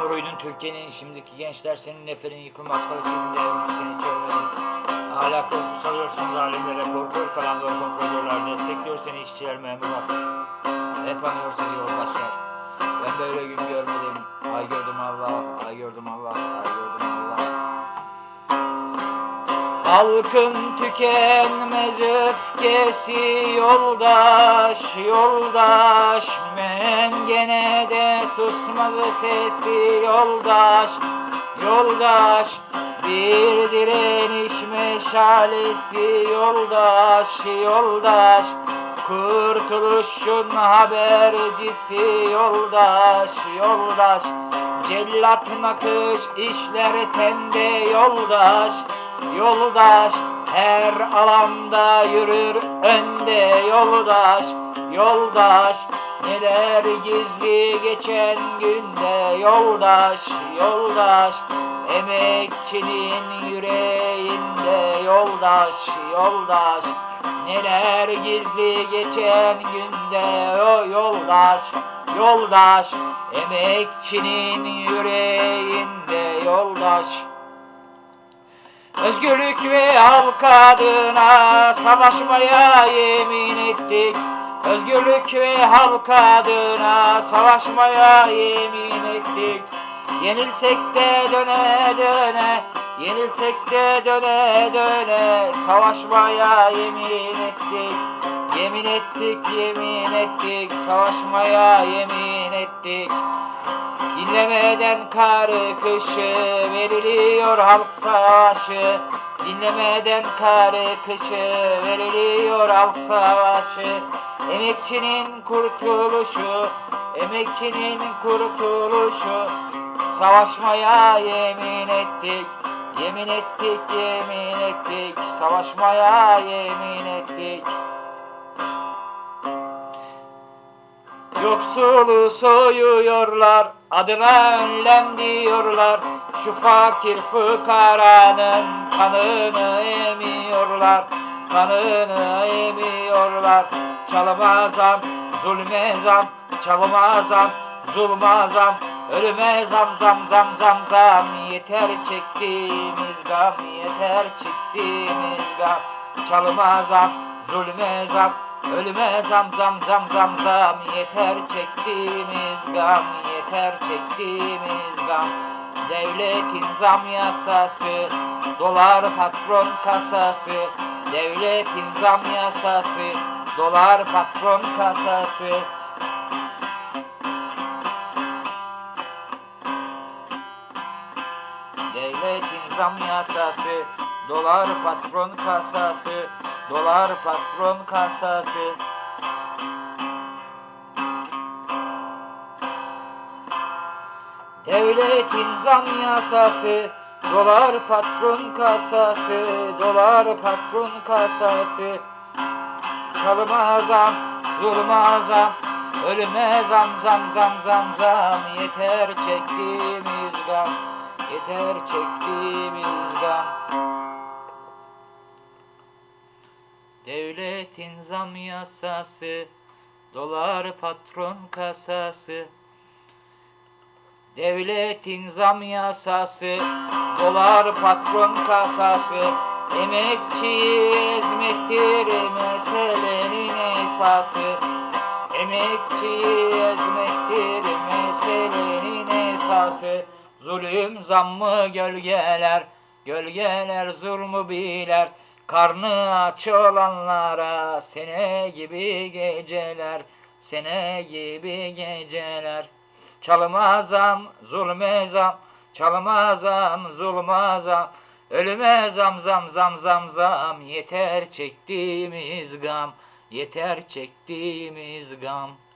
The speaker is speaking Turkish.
Namuruydun Türkiye'nin şimdiki gençler senin neferin yıkılmaz kalesinin devrini seni çözmedi. Hala korku salıyorsun zalimlere korkuyor kalanlar kontrolörler destekliyor seni işçiler memurlar. Hep anıyor seni yoldaşlar. Ben böyle gün görmedim. Ay gördüm Allah, ay gördüm Allah, ay gördüm. Halkın tükenmez öfkesi yoldaş, yoldaş. Men gene de susmaz sesi yoldaş, yoldaş. Bir direniş meşalesi yoldaş, yoldaş. Kurtuluşun habercisi yoldaş, yoldaş. Cellat nakış işler tende yoldaş Yoldaş her alanda yürür önde yoldaş. Yoldaş neler gizli geçen günde. Yoldaş Yoldaş emekçinin yüreğinde. Yoldaş Yoldaş neler gizli geçen günde. O yoldaş Yoldaş emekçinin yüreğinde. Yoldaş Özgürlük ve halk adına savaşmaya yemin ettik. Özgürlük ve halk adına savaşmaya yemin ettik. Yenilsek de döne döne, yenilsek de döne döne savaşmaya yemin ettik. Yemin ettik, yemin ettik, savaşmaya yemin ettik. Dinlemeden karı kışı veriliyor halk savaşı. Dinlemeden karı kışı veriliyor halk savaşı. Emekçinin kurtuluşu, emekçinin kurtuluşu. Savaşmaya yemin ettik, yemin ettik, yemin ettik. Savaşmaya yemin ettik Yoksulu soyuyorlar, adına önlem diyorlar. Şu fakir fıkaranın kanını emiyorlar, kanını emiyorlar. Çalıma zam, zulme zam, çalıma zam, zulma zam. Ölüme zam zam zam zam zam Yeter çektiğimiz gam Yeter çektiğimiz gam Çalıma zam Zulme zam Ölüme zam zam zam zam zam Yeter çektiğimiz gam Yeter çektiğimiz gam. Devletin zam yasası Dolar patron kasası. Devletin zam yasası Dolar patron kasası. Devletin zam yasası Dolar patron kasası Dolar patron kasası. Devletin zam yasası. Dolar patron kasası. Dolar patron kasası. Çalıma zam, zulma zam. Ölüme zam zam zam zam zam. Yeter çektiğimiz gam. Yeter çektiğimiz gam Devletin zam yasası Dolar patron kasası. Devletin zam yasası Dolar patron kasası. Emekçiyi ezmektir meselenin esası. Emekçiyi ezmektir meselenin esası. Zulüm zammı gölgeler Gölgeler zulmü biler Karnı aç olanlara Sene gibi geceler Sene gibi geceler. Çalıma zam, zulme zam, çalıma zam, zulma zam, ölüme zam zam zam zam zam, yeter çektiğimiz gam, yeter çektiğimiz gam.